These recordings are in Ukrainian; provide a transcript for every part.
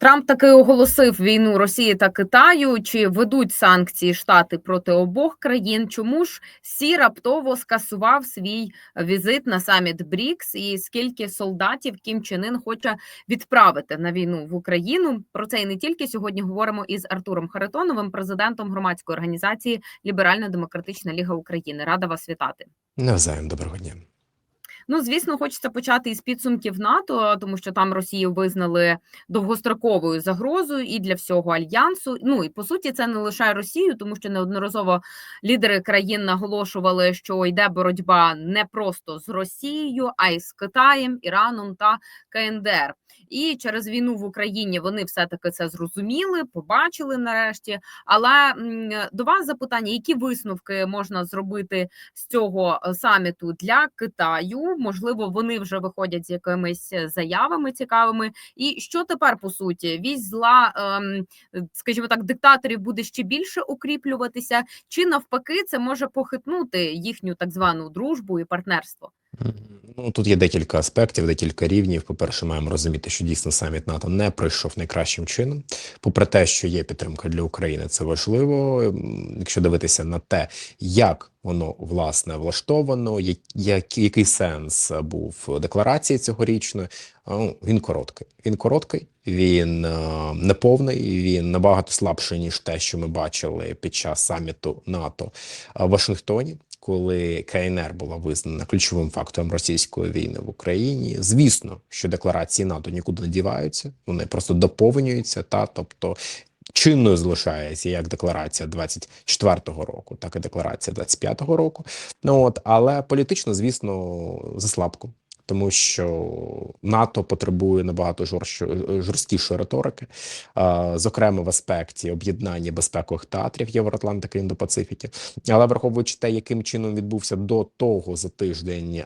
Трамп таки оголосив війну Росії та Китаю. Чи ведуть санкції Штати проти обох країн? Чому ж Сі раптово скасував свій візит на саміт БРІКС? І скільки солдатів Кім Чен Ін хоче відправити на війну в Україну? Про це і не тільки сьогодні говоримо із Артуром Харитоновим, президентом громадської організації Ліберально-Демократична Ліга України. Рада вас вітати. Навзаєм доброго дня. Ну, звісно, хочеться почати із підсумків НАТО, тому що там Росію визнали довгостроковою загрозою і для всього альянсу. Ну і по суті, це не лише Росію, тому що неодноразово лідери країн наголошували, що йде боротьба не просто з Росією, а й з Китаєм, Іраном та КНДР. І через війну в Україні вони все таки це зрозуміли, побачили нарешті. Але до вас запитання: які висновки можна зробити з цього е, саміту для Китаю? Можливо, вони вже виходять з якимись е, заявами цікавими. І що тепер по суті? Вісь зла, ем, скажімо так, диктаторів буде ще більше укріплюватися, чи навпаки, це може похитнути їхню так звану дружбу і партнерство? Ну тут є декілька аспектів, декілька рівнів. По перше, маємо розуміти, що дійсно саміт НАТО не пройшов найкращим чином. Попри те, що є підтримка для України, це важливо. Якщо дивитися на те, як воно власне влаштовано, як, як- який сенс був декларації цьогорічної, ну, він короткий. Він короткий, він е, неповний, він набагато слабший ніж те, що ми бачили під час саміту НАТО в Вашингтоні коли КНР була визнана ключовим фактором російської війни в Україні. Звісно, що декларації НАТО нікуди не діваються, вони просто доповнюються. Та тобто чинною залишається як декларація 24-го року, так і декларація 25-го року. Ну от але політично, звісно, заслабко. Тому що НАТО потребує набагато жорсткішої риторики, зокрема в аспекті об'єднання безпекових театрів Євроатлантики і Індопацифіки. Але враховуючи те, яким чином відбувся до того за тиждень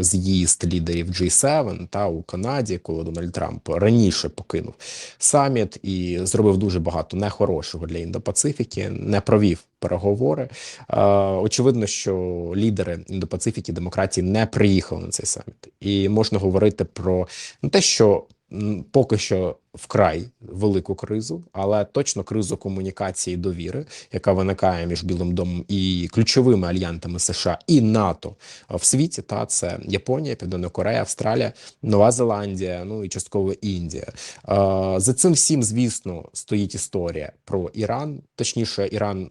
з'їзд лідерів G7 та у Канаді, коли Дональд Трамп раніше покинув саміт і зробив дуже багато нехорошого для Індопацифіки, не провів переговори. Е, очевидно, що лідери Індопацифіки демократії не приїхали на цей саміт, і можна говорити про не те, що поки що вкрай велику кризу, але точно кризу комунікації і довіри, яка виникає між Білим домом і ключовими альянтами США і НАТО в світі. Та це Японія, Південна Корея, Австралія, Нова Зеландія, ну і частково Індія. Е, За цим всім, звісно, стоїть історія про Іран, точніше, Іран.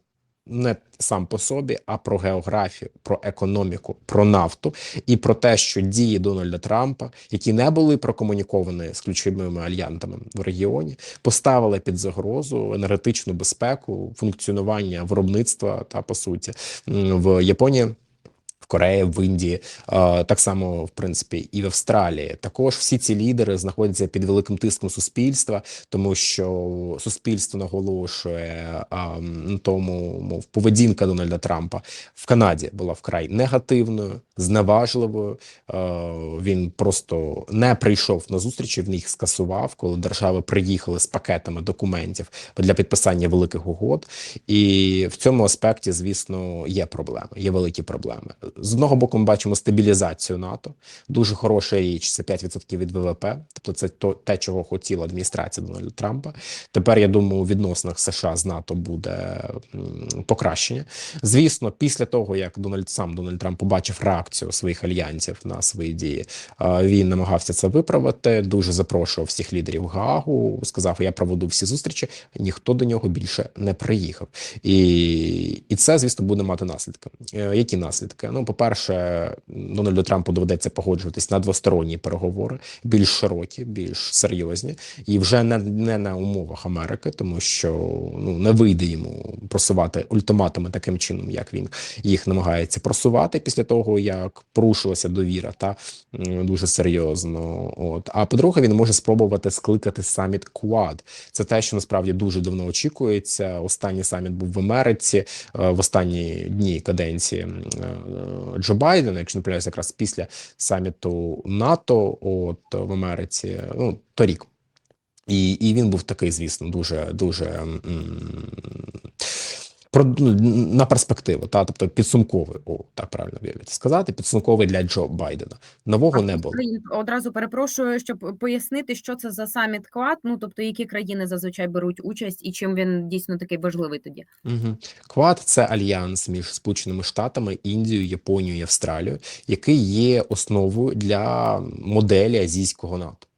Не сам по собі, а про географію, про економіку, про нафту і про те, що дії Дональда Трампа, які не були прокомуніковані з ключовими альянтами в регіоні, поставили під загрозу енергетичну безпеку, функціонування виробництва та по суті в Японії. Кореї, в Індії, так само в принципі і в Австралії. Також всі ці лідери знаходяться під великим тиском суспільства, тому що суспільство наголошує на тому, мов поведінка Дональда Трампа в Канаді була вкрай негативною, зневажливою. Він просто не прийшов на зустрічі, в них скасував, коли держави приїхали з пакетами документів для підписання великих угод. І в цьому аспекті, звісно, є проблеми, є великі проблеми. З одного боку, ми бачимо стабілізацію НАТО. Дуже хороша річ. Це 5% від ВВП. Тобто, це то те, чого хотіла адміністрація Дональда Трампа. Тепер я думаю, у відносинах США з НАТО буде покращення. Звісно, після того як Дональд сам Дональд Трамп побачив реакцію своїх альянсів на свої дії, він намагався це виправити. Дуже запрошував всіх лідерів Гаагу. Сказав: Я проведу всі зустрічі. Ніхто до нього більше не приїхав, і, і це, звісно, буде мати наслідки. Е, Які наслідки? Ну, по-перше, Дональду Трампу доведеться погоджуватись на двосторонні переговори, більш широкі, більш серйозні, і вже не, не на умовах Америки, тому що ну не вийде йому просувати ультиматуми таким чином, як він їх намагається просувати після того, як порушилася довіра, та дуже серйозно. От а по-друге, він може спробувати скликати саміт Куад. Це те, що насправді дуже давно очікується. Останній саміт був в Америці е, в останні дні каденції е, Джо Байдена, якщо не помиляюсь, якраз після саміту НАТО, от в Америці, ну торік. І, і він був такий, звісно, дуже дуже на перспективу, та тобто підсумковий, о, так правильно виявити сказати, підсумковий для Джо Байдена. Нового А не було. Одразу перепрошую, щоб пояснити, що це за саміт Квад. Ну тобто, які країни зазвичай беруть участь, і чим він дійсно такий важливий тоді. Угу. Квад це альянс між Сполученими Штатами, Індією, Японією і Австралією, який є основою для моделі азійського НАТО.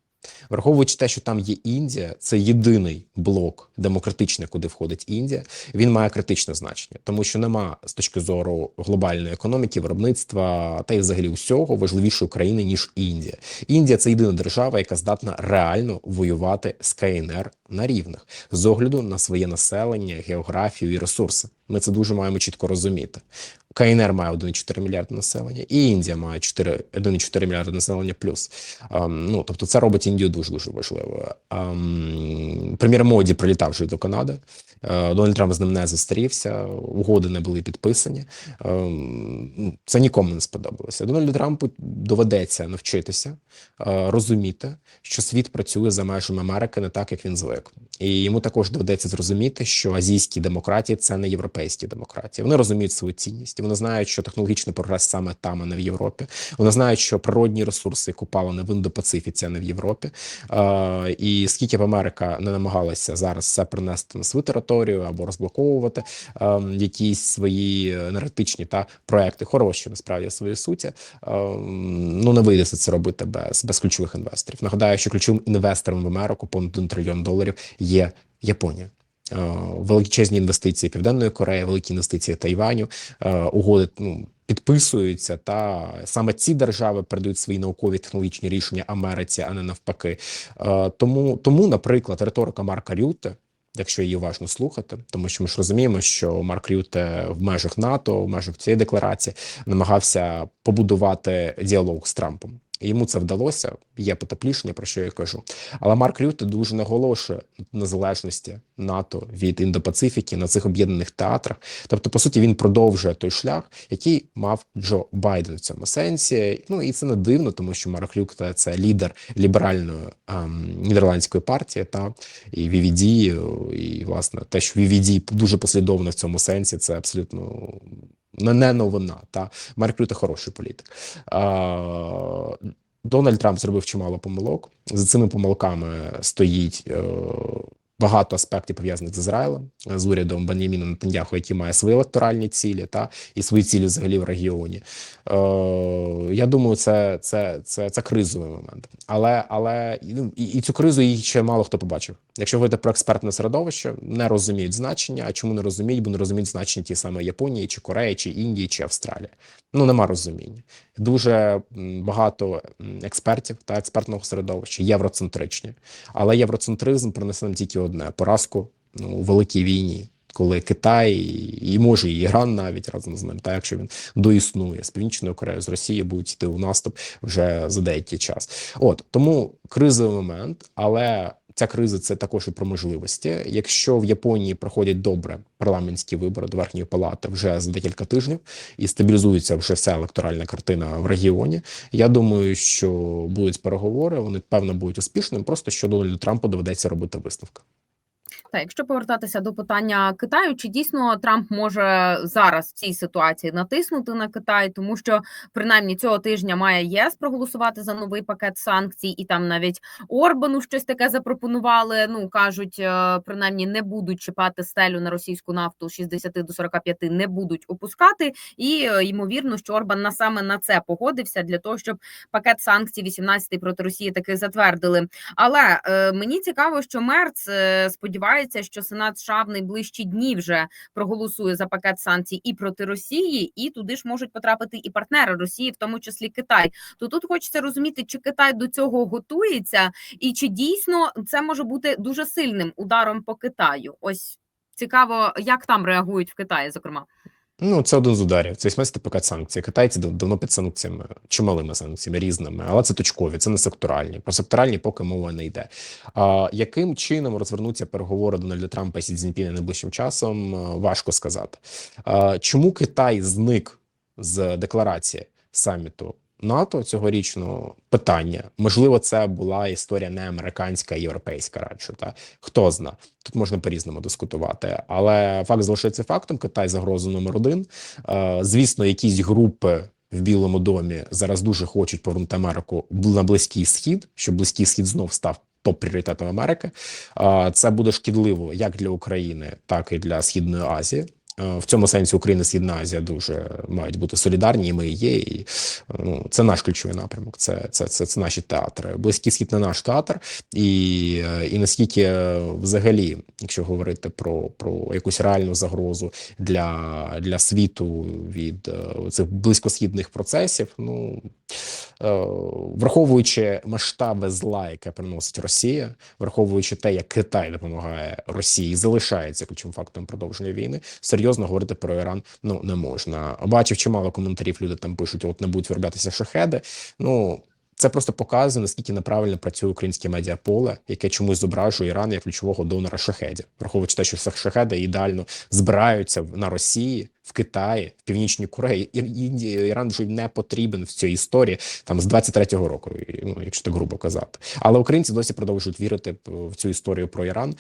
Враховуючи те, що там є Індія, це єдиний блок демократичний, куди входить Індія. Він має критичне значення, тому що нема з точки зору глобальної економіки, виробництва та й взагалі усього важливішої країни ніж Індія. Індія це єдина держава, яка здатна реально воювати з КНР на рівних з огляду на своє населення, географію і ресурси. Ми це дуже маємо чітко розуміти. КНР має 1,4 мільярди населення, і Індія має 4, 1,4 мільярди населення плюс. Um, ну тобто, це робить Індію дуже дуже важливою. Прем'єр Моді прилітав вже до Канади. Uh, Дональд Трамп з ним не зустрівся, угоди не були підписані. Це нікому не сподобалося. Дональду Трампу доведеться навчитися uh, розуміти, що світ працює за межами Америки не так, як він звик, і йому також доведеться зрозуміти, що азійські демократії це не європейські демократії. Вони розуміють свою цінність. Вони знають, що технологічний прогрес саме там, а не в Європі. Вони знають, що природні ресурси купали в Індопацифіці, а не в Європі. Е, і скільки б Америка не намагалася зараз все принести на свою територію або розблоковувати е, якісь свої енергетичні та проекти, хороші насправді в своїй суті. Е, ну не вийде це робити без, без ключових інвесторів. Нагадаю, що ключовим інвестором в Америку понад 1 трильйон доларів є Японія. Е, величезні інвестиції Південної Кореї, великі інвестиції Тайваню, е, угоди ну, підписуються. Та саме ці держави передають свої наукові технологічні рішення Америці, а не навпаки. Е, Тому, тому, наприклад, риторика Марка Рюте. Якщо її уважно слухати, тому що ми ж розуміємо, що Марк Рюте в межах НАТО, в межах цієї декларації намагався побудувати діалог з Трампом. Йому це вдалося, є потеплішення, про що я кажу. Але Марк Рюте дуже наголошує на залежності НАТО від Індопацифіки на цих об'єднаних театрах. Тобто, по суті, він продовжує той шлях, який мав Джо Байден в цьому сенсі. Ну і це не дивно, тому що Марк Рюте – це лідер ліберальної ем, нідерландської партії, та і VVD, і власне те, що VVD дуже послідовно в цьому сенсі, це абсолютно не, не новина. Та Марк Рюте хороший політик. А, Дональд Трамп зробив чимало помилок. За цими помилками стоїть е, багато аспектів пов'язаних з Ізраїлем, з урядом Беняміна Нетаньяху, який має свої електоральні цілі, та і свої цілі взагалі в регіоні. Е, я думаю, це це, це, це кризовий момент. Але але ну, і, і цю кризу її ще мало хто побачив. Якщо говорити про експертне середовище, не розуміють значення. А чому не розуміють? Бо не розуміють значення ті саме Японії, чи Кореї, чи Індії, чи Австралії. Ну нема розуміння. Дуже багато експертів та експертного середовища євроцентричні, але євроцентризм принесе нам тільки одне поразку ну, у великій війні. Коли Китай і може і Іран навіть разом з ним, та якщо він доіснує з північною Кореєю з Росії, будуть йти у наступ вже за деякий час. От тому кризовий момент, але ця криза це також і про можливості. Якщо в Японії проходять добре парламентські вибори до верхньої палати вже за декілька тижнів і стабілізується вже вся електоральна картина в регіоні. Я думаю, що будуть переговори. Вони певно будуть успішними. Просто що Дональду Трампу доведеться робити виставка. Так, якщо повертатися до питання Китаю, чи дійсно Трамп може зараз в цій ситуації натиснути на Китай, тому що принаймні цього тижня має єС проголосувати за новий пакет санкцій, і там навіть Орбану щось таке запропонували. Ну кажуть, е, принаймні не будуть чіпати стелю на російську нафту з 60 до 45 не будуть опускати. І е, ймовірно, що Орбан на саме на це погодився для того, щоб пакет санкцій 18 проти Росії таки затвердили. Але е, мені цікаво, що Мерц е, сподівається що Сенат США в найближчі дні вже проголосує за пакет санкцій і проти Росії, і туди ж можуть потрапити і партнери Росії, в тому числі Китай. То тут хочеться розуміти, чи Китай до цього готується, і чи дійсно це може бути дуже сильним ударом по Китаю. Ось цікаво, як там реагують в Китаї, зокрема. Ну, це один з ударів. Це 18 пакет санкцій. Китайці давно під санкціями, чималими санкціями різними, але це точкові, це не секторальні. Про секторальні поки мова не йде. А яким чином розвернуться переговори Дональда Трампа і Сі Цзіньпіна найближчим часом? Важко сказати. А, чому Китай зник з декларації саміту НАТО цьогорічного питання. Можливо, це була історія не американська, а європейська радше. Та хто зна. Тут можна по-різному дискутувати, але факт залишається фактом. Китай загроза номер один. Е, Звісно, якісь групи в Білому домі зараз дуже хочуть повернути Америку на близький схід, щоб близький схід знов став топ пріоритетом Америки. Е, Це буде шкідливо як для України, так і для Східної Азії. Е, В цьому сенсі Україна Східна Азія дуже мають бути солідарні, і ми є. І ну це наш ключовий напрямок. Це це, це, це наші театри. Близький схід не наш театр, і, е, і наскільки е, взагалі, якщо говорити про, про якусь реальну загрозу для, для світу від е, цих близькосхідних процесів, ну е, враховуючи масштаби зла, яке приносить Росія, враховуючи те, як Китай допомагає Росії, залишається ключовим фактором продовження війни. Серйозно говорити про Іран ну не можна. Бачив чимало коментарів. Люди там пишуть: от не будуть вироблятися шахеди. Ну це просто показує наскільки неправильно працює українське медіаполе, яке чомусь зображує Іран як ключового донора шахедів, враховуючи те, що шахеди ідеально збираються на Росії. В Китаї, в Північній Кореї і, і, Іран вже не потрібен в цій історії там з 23-го року, ну якщо так грубо казати. Але українці досі продовжують вірити в цю історію про Іран.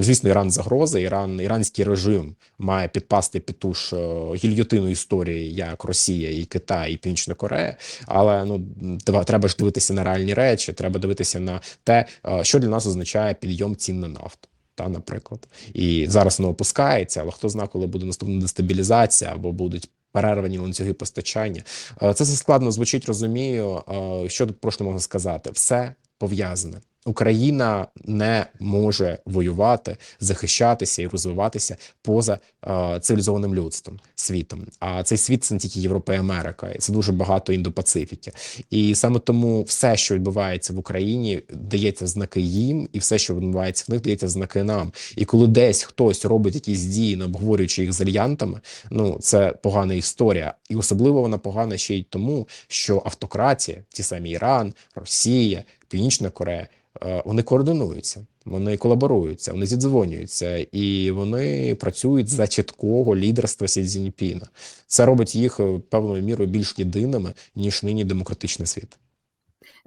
Звісно, Іран загроза. Іраніранський режим має підпасти під ту ж е, гільйотину історії, як Росія, і Китай, і Північна Корея. Але ну треба, треба ж дивитися на реальні речі. Треба дивитися на те, е, що для нас означає підйом цін на нафту. Та, наприклад, і зараз воно опускається, але хто знає, коли буде наступна дестабілізація або будуть перервані ланцюги постачання. Е, Це все складно звучить, розумію. Е, Що тут просто можна сказати? Все пов'язане. Україна не може воювати, захищатися і розвиватися поза е, цивілізованим людством, світом. А цей світ це не тільки Європа і Америка, і це дуже багато індопацифіки. І саме тому все, що відбувається в Україні, дається знаки їм, і все, що відбувається в них, дається знаки нам. І коли десь хтось робить якісь дії, не обговорюючи їх з альянтами, ну це погана історія, і особливо вона погана ще й тому, що автократія, ті самі Іран, Росія, Північна Корея. е, Вони координуються, вони колаборуються, вони зідзвонюються, і вони працюють за чіткого лідерства Сі Цзіньпіна. Це робить їх е, певною мірою більш єдиними ніж нині демократичний світ.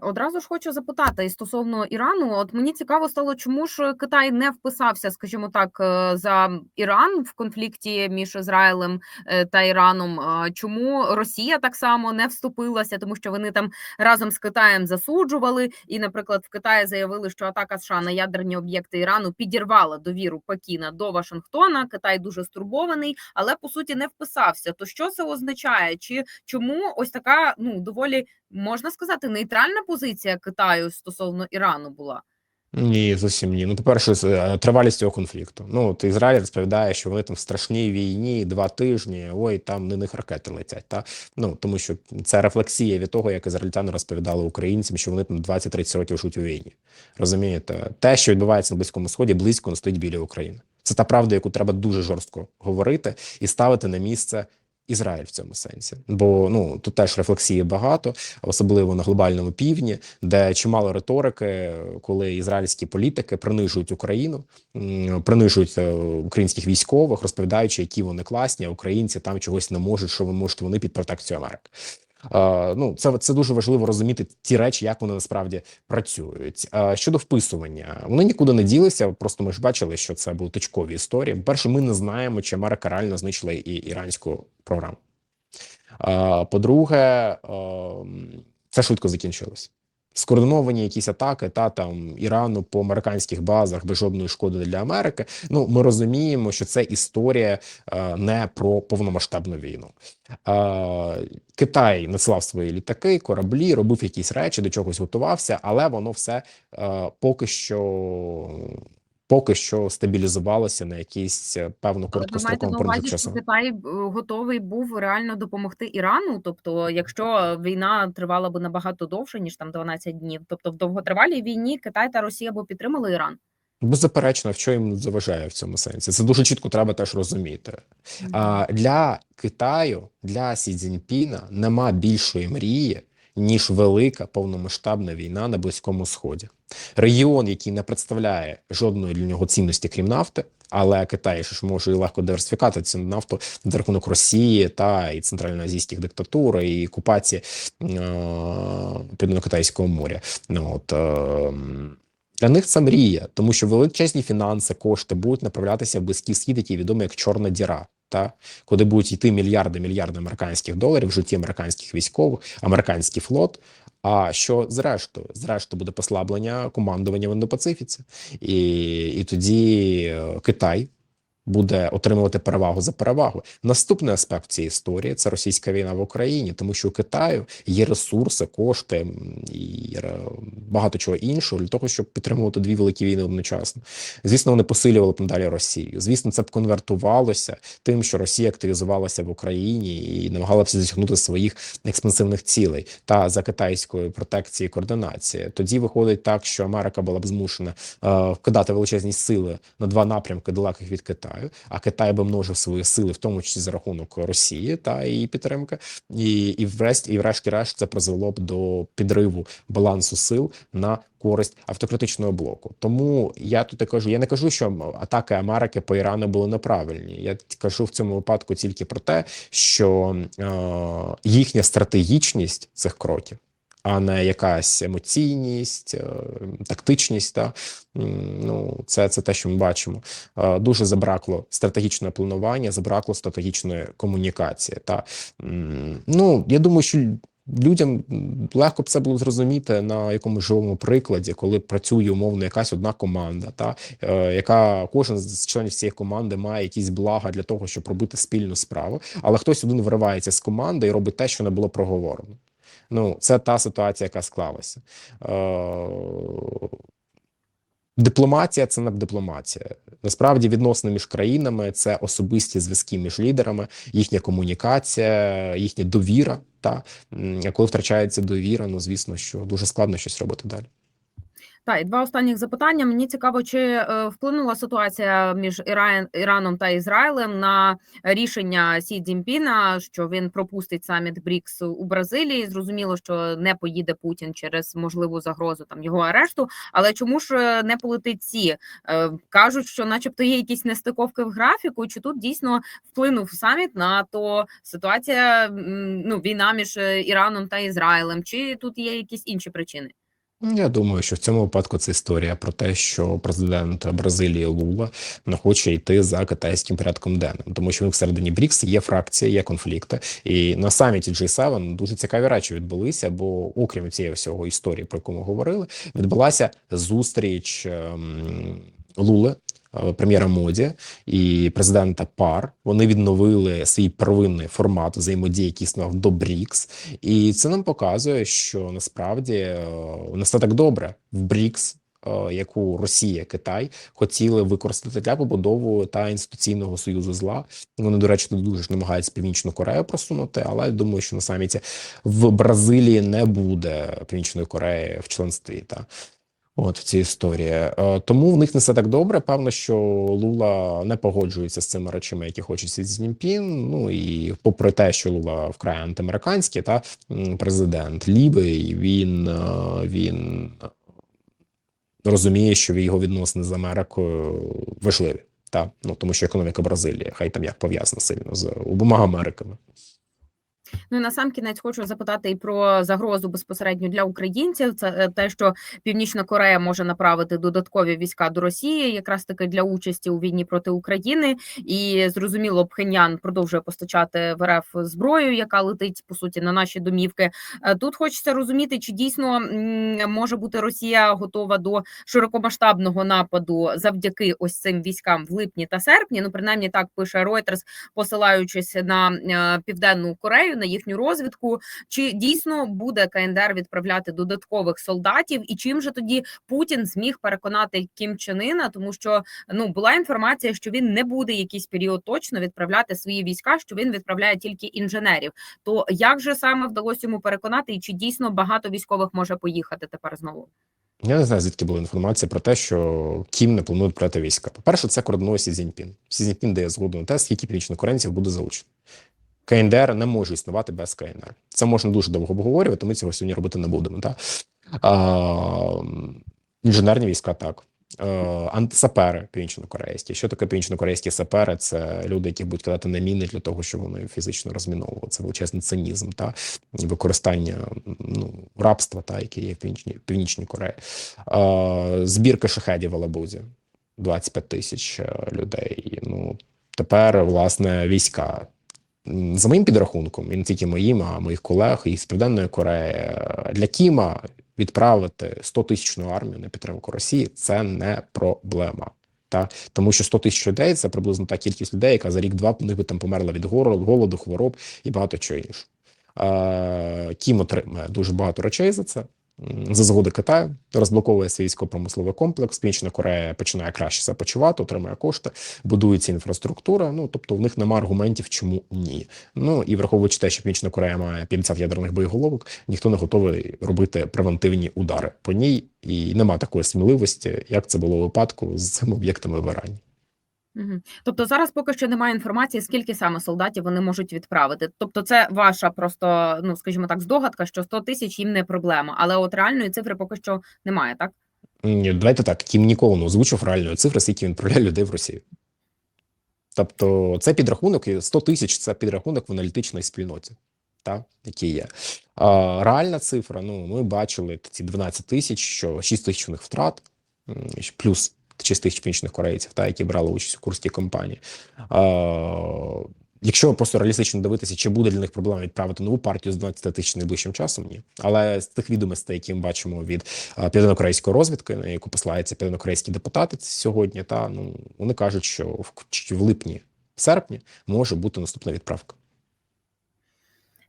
Одразу ж хочу запитати і стосовно Ірану. От мені цікаво стало, чому ж Китай не вписався, скажімо так, е, за Іран в конфлікті між Ізраїлем е, та Іраном. Чому Росія так само не вступилася, тому що вони там разом з Китаєм засуджували, і, наприклад, в Китаї заявили, що атака США на ядерні об'єкти Ірану підірвала довіру Пекіна до Вашингтона. Китай дуже стурбований, але по суті не вписався. То що це означає? Чи чому ось така ну доволі можна сказати нейтральна позиція Китаю стосовно Ірану була? Ні, зовсім ні. Ну, по-перше, з- е, тривалість цього конфлікту. Ну, от Ізраїль розповідає, що вони там в страшній війні два тижні, ой, там на них ракети летять. Та? Ну, тому що це рефлексія від того, як ізраїльтяни розповідали українцям, що вони там 20-30 років живуть у війні. Розумієте? Те, що відбувається на Близькому Сході, близько не стоїть біля України. Це та правда, яку треба дуже жорстко говорити і ставити на місце Ізраїль в цьому сенсі, бо ну тут теж рефлексії багато, особливо на глобальному півдні, де чимало риторики, коли ізраїльські політики принижують Україну, принижують е, українських військових, розповідаючи, які вони класні, а українці там чогось не можуть, що ви можете вони під протекцію Америки. Ну, це, це дуже важливо розуміти ті речі, як вони насправді працюють. Щодо вписування, вони нікуди не ділися. Просто ми ж бачили, що це були точкові історії. Перше, ми не знаємо, чи Америка реально знищила і іранську програму. По-друге, це швидко закінчилось. Скоординовані якісь атаки та там Ірану по американських базах без жодної шкоди для Америки. Ну ми розуміємо, що це історія е, не про повномасштабну війну. Е, Китай надсилав свої літаки, кораблі, робив якісь речі, до чогось готувався, але воно все е, поки що. Поки що стабілізувалося на якийсь е, проміжку увазі, що часу. Китай готовий був реально допомогти Ірану? Тобто, якщо війна тривала би набагато довше ніж там 12 днів, тобто в довготривалій війні Китай та Росія б підтримали Іран. Беззаперечно, в що їм заважає в цьому сенсі. Це дуже чітко треба теж розуміти. А для Китаю, для Сі Цзіньпіна нема більшої мрії, ніж велика повномасштабна війна на близькому сході. Регіон, який не представляє жодної для нього цінності, крім нафти, але Китай ж може легко диверсифікати цю нафту за рахунок Росії та і центральноазійських диктатур, і окупації е, Південно-Китайського моря. Ну от е, для них це мрія, тому що величезні фінанси, кошти будуть направлятися в близький схід, який відомий як чорна діра. Та куди будуть йти мільярди мільярди американських доларів в житті американських військових, американський флот. А що зрештою? Зрештою буде послаблення командування в Індопацифіці, і, і тоді е, Китай буде отримувати перевагу за перевагу. Наступний аспект цієї історії це російська війна в Україні, тому що у Китаю є ресурси, кошти і багато чого іншого для того, щоб підтримувати дві великі війни одночасно. Звісно, вони посилювали б надалі Росію. Звісно, це б конвертувалося тим, що Росія активізувалася в Україні і намагалася досягнути своїх експансивних цілей та за китайської протекції координації. Тоді виходить так, що Америка була б змушена е, вкидати величезні сили на два напрямки далеких від Китаю, а Китай би множив свої сили, в тому числі за рахунок Росії та її підтримки, і, і врешті, і врешті-решт це призвело б до підриву балансу сил на користь автократичного блоку. Тому я тут кажу: я не кажу, що атаки Америки по Ірану були неправильні. Я кажу в цьому випадку тільки про те, що е, їхня стратегічність цих кроків. А не якась емоційність, е, тактичність, та ну це, це те, що ми бачимо. Е, Дуже забракло стратегічного планування, забракло стратегічної комунікації. Та ну я думаю, що людям легко б це було зрозуміти на якомусь живому прикладі, коли працює умовно якась одна команда, та е, яка кожен з членів цієї команди має якісь блага для того, щоб робити спільну справу, але хтось один виривається з команди і робить те, що не було проговорено. Ну, це та ситуація, яка склалася. Е, Дипломатія це не дипломатія. Насправді відносини між країнами це особисті зв'язки між лідерами, їхня комунікація, їхня довіра. Та коли втрачається довіра, ну звісно, що дуже складно щось робити далі. Так, і два останніх запитання. Мені цікаво, чи е, вплинула ситуація між Іран, Іраном та Ізраїлем на рішення Сі Цзіньпіна, що він пропустить саміт БРІКС у Бразилії. Зрозуміло, що не поїде Путін через можливу загрозу там його арешту. Але чому ж е, не полетить Сі? Е, Кажуть, що, начебто, є якісь нестиковки в графіку. Чи тут дійсно вплинув саміт на то ситуація? Ну, війна між Іраном та Ізраїлем, чи тут є якісь інші причини? Я думаю, що в цьому випадку це історія про те, що президент Бразилії Лула не хоче йти за китайським порядком денним, тому що в всередині БРІКС є фракція, є конфлікти, і на саміті G7 дуже цікаві речі відбулися. Бо, окрім цієї всього історії, про яку ми говорили, відбулася зустріч ем, Лули. Е, Прем'єра Моді і президента ПАР вони відновили свій первинний формат взаємодії, який існував до БРІКС, і це нам показує, що насправді е, не все так добре в БРІКС, е, яку Росія, Китай хотіли використати для побудови та інституційного союзу зла. Вони, до речі, тут дуже намагаються Північну Корею просунути, але я думаю, що на саміті в Бразилії не буде Північної Кореї в членстві. Та От в цій історії. Е, Тому в них не все так добре. Певно, що Лула не погоджується з цими речами, які хоче Сі Цзіньпін. Ну і попри те, що Лула вкрай антиамериканський, та президент лівий, він, е, він розуміє, що його відносини з Америкою важливі. Та ну тому що економіка Бразилії, хай там як пов'язана сильно з обома Америками. Ну і на сам кінець хочу запитати і про загрозу безпосередньо для українців. Це е, те, що Північна Корея може направити додаткові війська до Росії, якраз таки для участі у війні проти України. І зрозуміло, Пхеньян продовжує постачати в РФ зброю, яка летить по суті на наші домівки. Е, Тут хочеться розуміти, чи дійсно може бути Росія готова до широкомасштабного нападу завдяки ось цим військам в липні та серпні. Ну принаймні так пише Reuters, посилаючись на е, південну Корею, на їхню розвідку. Чи дійсно буде КНДР відправляти додаткових солдатів? І чим же тоді Путін зміг переконати Кім Чен Ына? Тому що ну була інформація, що він не буде якийсь період точно відправляти свої війська, що він відправляє тільки інженерів. То як же саме вдалося йому переконати, і чи дійсно багато військових може поїхати тепер знову? Я не знаю, звідки була інформація про те, що Кім не планує брати війська. По-перше, це координує Сі Цзіньпін. Сі Цзіньпін дає згоду на те, скільки північнокорейців буде залучено. КНДР не може існувати без КНР. Це можна дуже довго обговорювати. Ми цього сьогодні робити не будемо. Так? А, інженерні війська так. Антисапери північнокорейські. Що таке північнокорейські сапери? Це люди, які будуть кидати на міни для того, щоб вони фізично розміновували. Це величезний цинізм та використання ну, рабства, та яке є в північній північній Кореї. Е, збірка шахедів в Алабузі 25 тисяч е, людей. Ну тепер власне війська. За моїм підрахунком, і не тільки моїм, а моїх колег із Південної Кореї для Кіма відправити 100 тисячну армію на підтримку Росії це не проблема. Та тому, що 100 тисяч людей це приблизно та кількість людей, яка за рік-два них би там померла від голоду, хвороб і багато чого іншого. Е, Кім отримає дуже багато речей за це. За згоди Китаю розблоковує свій військово-промисловий комплекс. Північна Корея починає краще себе почувати, отримує кошти, будується інфраструктура. Ну тобто, в них немає аргументів, чому ні. Ну і враховуючи те, що Північна Корея має 50 ядерних боєголовок, ніхто не готовий робити превентивні удари по ній, і нема такої сміливості, як це було у випадку з цими об'єктами в Ірані. Тобто зараз поки що немає інформації, скільки саме солдатів вони можуть відправити. Тобто, це ваша просто, ну скажімо так, здогадка, що 100 тисяч їм не проблема, але от реальної цифри поки що немає, так? Ні, давайте так. Кім ніколи не озвучив реальної цифри, скільки він відправляє людей в Росію. Тобто, це підрахунок, і 100 тисяч це підрахунок в аналітичній спільноті, та, який є. А, реальна цифра, ну, ми бачили ці 12 тисяч, що 6 тисяч у них втрат, плюс 6 тисяч північних корейців, та, які брали участь у курській кампанії. Якщо просто реалістично дивитися, чи буде для них проблема відправити нову партію з 12 тисяч найближчим часом, ні. Але з тих відомостей, які ми бачимо від південнокорейської розвідки, на яку посилаються південнокорейські депутати сьогодні, та ну вони кажуть, що в, в липні, серпні може бути наступна відправка.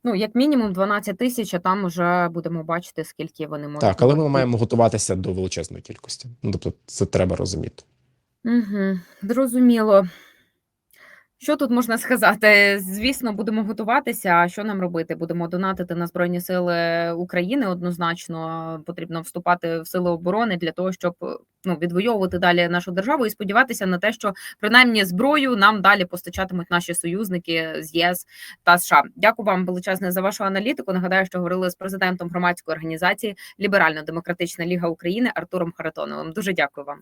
Ну, як мінімум 12 тисяч, а там вже будемо бачити, скільки вони можуть. Так, але ми маємо готуватися до величезної кількості. Ну тобто, це треба розуміти. Угу, зрозуміло. Що тут можна сказати? Звісно, будемо готуватися. А що нам робити? Будемо донатити на Збройні Сили України. Однозначно потрібно вступати в сили оборони для того, щоб ну відвоювати далі нашу державу і сподіватися на те, що принаймні зброю нам далі постачатимуть наші союзники з ЄС та США. Дякую вам величезне за вашу аналітику. Нагадаю, що говорили з президентом громадської організації Ліберально-Демократична Ліга України Артуром Харатоновим. Дуже дякую вам.